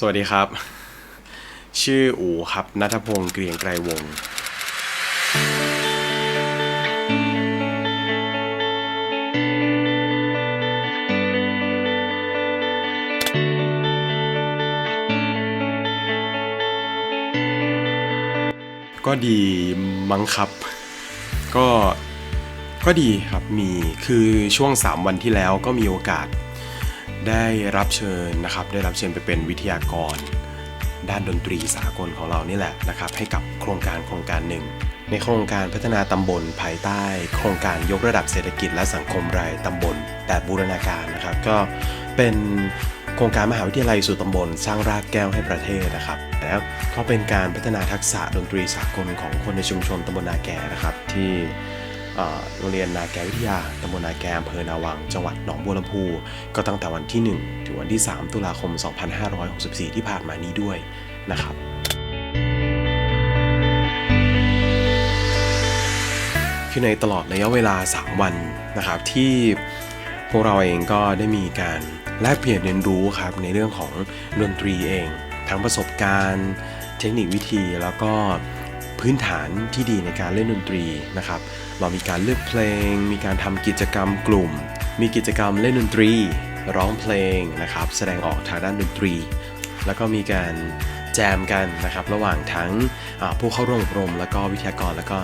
สวัสดีครับ ชื่ออูครับนัทพงศ์เกรียงไกรวงศ์ก็ดีมั้งครับ ก็ก็ดีครับมีคือช่วง 3 วันที่แล้วก็มีโอกาส ได้รับเชิญนะครับ ได้รับเชิญไปเป็นวิทยากร ด้านดนตรีสากลของเรานี่แหละนะครับ ให้กับโครงการโครงการหนึ่ง ในโครงการพัฒนาตำบลภายใต้ โครงการยกระดับเศรษฐกิจและสังคมรายตำบลแบบบูรณาการนะครับ ก็เป็นโครงการมหาวิทยาลัยสู่ตำบลสร้างรากแก้วให้ประเทศนะครับแล้วก็เป็นการพัฒนาทักษะดนตรีสากลของคนในชุมชนตำบลนาแกนะครับที่ โรงเรียนนาแกวิทยาตำบลนาแกอำเภอนาวัง จังหวัดหนองบัวลำพู ก็ตั้งแต่วันที่ 1 ถึงวันที่ 3 ตุลาคม 2564 ที่ผ่านมานี้ด้วยนะครับคือในตลอดระยะเวลา 3 วันนะครับที่พวกเราเองก็ได้มีการแลกเปลี่ยนเรียนรู้ครับในเรื่องของดนตรีเอง ทั้งประสบการณ์ เทคนิควิธีแล้วก็ พื้นฐานที่ดีในการเล่นดนตรีนะครับ เรามีการเลือกเพลง มีการทำกิจกรรมกลุ่ม มีกิจกรรมเล่นดนตรี ร้องเพลงนะครับ แสดงออกทางด้านดนตรี แล้วก็มีการแจมกันนะครับ ระหว่างทั้งผู้เข้าร่วมอบรม แล้วก็วิทยากรแล้วก็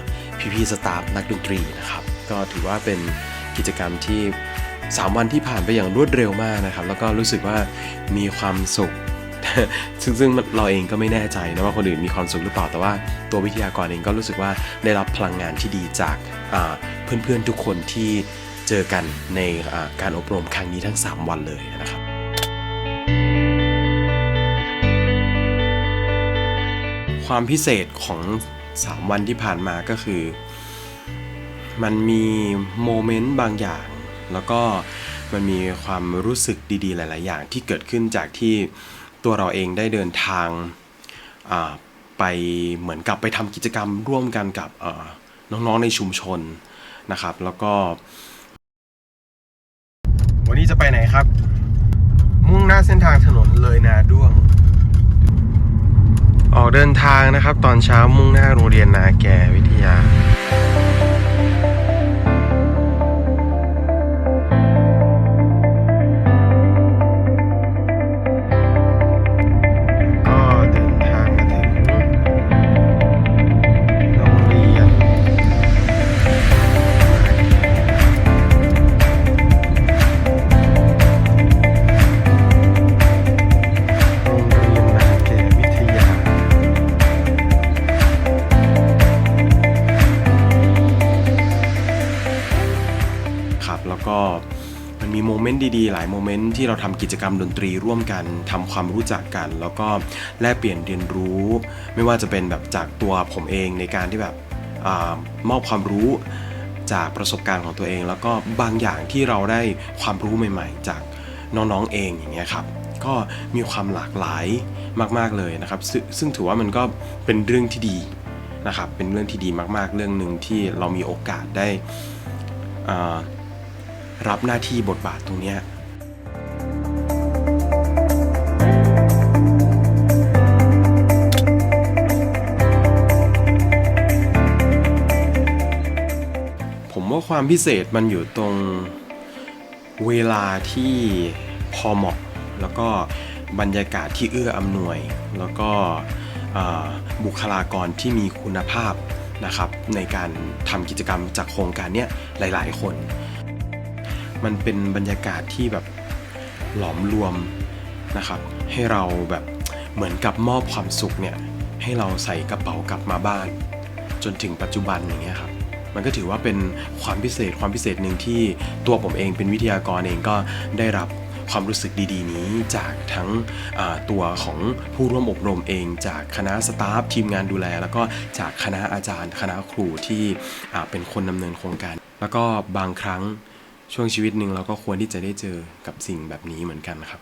พี่ๆสตาฟนักดนตรีนะครับ ก็ถือว่าเป็นกิจกรรมที่ 3 วันที่ผ่านไปอย่างรวดเร็วมากนะครับ แล้วก็รู้สึกว่ามีความสุข ซึ่งซึ่งเราเองก็ไม่แน่ใจนะว่าคนอื่นมีความสุขหรือเปล่าแต่ว่าตัววิทยากรเองก็รู้สึกว่าได้รับพลังงานที่ดีจากาเพื่อนๆทุกคนที่เจอกันในาการอบรมครั้งนี้ทั้ง 3 วันเลยนะครับความพิเศษของ 3 วันที่ผ่านมาก็คือ มันมีโมเมนต์บางอย่าง แล้วก็มันมีความรู้สึกดีๆ หลาย ๆ อย่างที่เกิดขึ้นจากที่ ตัวเราเองได้เดินทางไปเหมือนกับไปทำกิจกรรมร่วมกันกับน้องๆในชุมชนนะครับ แล้วก็ วันนี้จะไปไหนครับ มุ่งหน้าเส้นทางถนนเลยนาด้วง ออกเดินทางนะครับ ตอนเช้ามุ่งหน้าโรงเรียนนาแกวิทยา ดีๆ หลายโมเมนต์ที่เราทำกิจกรรมดนตรีร่วมกันทำความรู้จักกัน แล้วก็แลกเปลี่ยนเรียนรู้ ไม่ว่าจะเป็นแบบจากตัวผมเองในการที่แบบอมอบความรู้จากประสบการณ์ของตัวเอง แล้วก็บางอย่างที่เราได้ความรู้ใหม่ ๆ จากน้องๆเองอย่างเงี้ยครับก็มีความหลากหลายมาก ๆเลยนะครับซซึ่งถือว่ามันก็เป็นเรื่องที่ดีนะครับเป็นเรื่องที่ดีมากๆ เรื่องหนึ่งที่เรามีโอกาสได้อ่า รับหน้าที่บทบาทตรงเนี้ยผมว่าความพิเศษมันอยู่ตรงเวลาที่พอเหมาะ แล้วก็บรรยากาศที่เอื้ออำนวย แล้วก็บุคลากรที่มีคุณภาพนะครับในการทำกิจกรรมจากโครงการเนี้ยหลาย ๆ คน มันเป็นบรรยากาศที่แบบหลอมรวมนะครับ ให้เราแบบเหมือนกับมอบความสุขเนี่ยให้เราใส่กระเป๋ากลับมาบ้าน จนถึงปัจจุบันอย่างเงี้ยครับมันก็ถือว่าเป็นความพิเศษความพิเศษหนึ่งที่ตัวผมเองเป็นวิทยากรเองก็ได้รับความรู้สึกดีๆ นี้จากทั้งตัวของผู้ร่วมอบรมเอง จากคณะสตาฟทีมงานดูแล แล้วก็จากคณะอาจารย์ คณะครูที่เป็นคนดำเนินโครงการ แล้วก็บางครั้ง ช่วงชีวิตหนึ่งเราก็ควรที่จะได้เจอกับสิ่งแบบนี้เหมือนกันครับ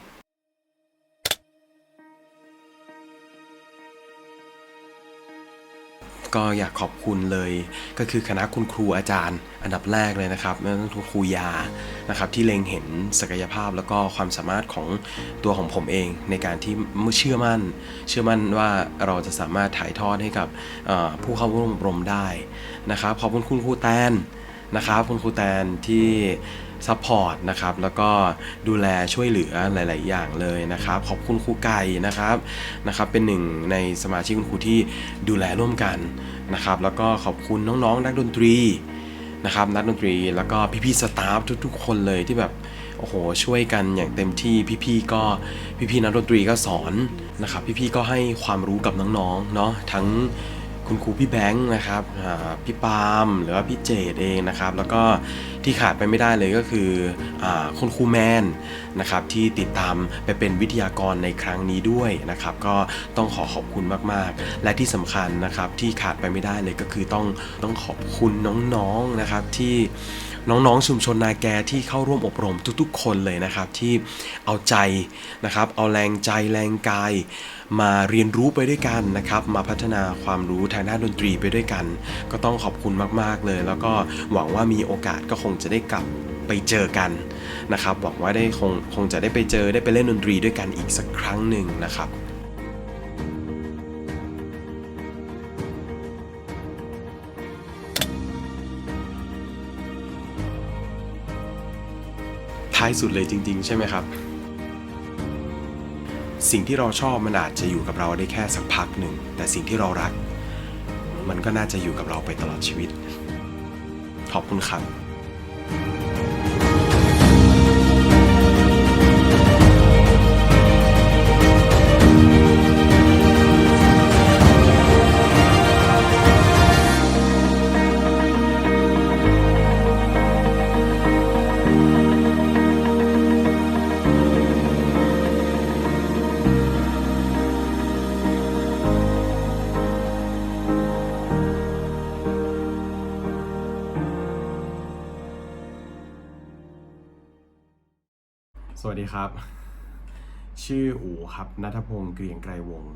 ก็อยากขอบคุณเลยก็คือคณะคุณครูอาจารย์ อันดับแรกเลยนะครับนั่นคือครูยานะครับที่เล็งเห็นศักยภาพแล้วก็ความสามารถของตัวของผมเอง ในการที่เชื่อมั่น เชื่อมั่นว่าเราจะสามารถถ่ายทอดให้กับผู้เข้าร่วมอบรมได้นะครับขอบคุณคุณครูแตน นะครับคุณครูแตนที่ซัพพอร์ตนะครับแล้วก็ดูแลช่วยเหลือหลาย ๆ อย่างเลยนะครับ ขอบคุณครูไก่นะครับนะครับ เป็นหนึ่งในสมาชิกคุณครูที่ดูแลร่วมกันนะครับ แล้วก็ขอบคุณน้อง ๆ นักดนตรีนะครับนักดนตรีแล้วก็พี่ ๆ สตาฟทุก ๆ คนเลยที่แบบโอ้โหช่วยกันอย่างเต็มที่พี่ๆก็พี่ๆนักดนตรีก็สอนนะครับ พี่ๆก็ให้ความรู้กับน้องๆเนาะทั้ง คุณครูพี่แบงค์นะครับอ่าพี่ปาล์มหรือว่าพี่เจดเองนะครับ แล้วก็ที่ขาดไปไม่ได้เลยก็คืออาคุณครูแมนนะครับที่ติดตามไปเป็นวิทยากรในครั้งนี้ด้วยนะครับ ก็ต้องขอขอบคุณมากๆ และที่สำคัญนะครับที่ขาดไปไม่ได้เลยก็คือต้องต้องขอบคุณน้องๆนะครับที่ น้องๆชุมชนนาแกที่เข้าร่วมอบรมทุกๆ คนเลยนะครับ ที่เอาใจนะครับ เอาแรงใจแรงกาย มาเรียนรู้ไปด้วยกันนะครับ มาพัฒนาความรู้ทางด้านดนตรีไปด้วยกัน ก็ต้องขอบคุณมากๆเลย แล้วก็หวังว่ามีโอกาสก็คงจะได้กลับไปเจอกันนะครับหวังว่าได้คงคงจะได้ไปเจอได้ไปเล่นดนตรีด้วยกันอีกสักครั้งหนึ่งนะครับ ท้ายสุดเลยจริง ๆ ใช่ไหมครับ สิ่งที่เราชอบมันอาจจะอยู่กับเราได้แค่สักพักหนึ่ง แต่สิ่งที่เรารัก มันก็น่าจะอยู่กับเราไปตลอดชีวิต ขอบคุณครับ สวัสดีครับ ชื่ออูครับนัทพงศ์เกรียงไกรวงศ์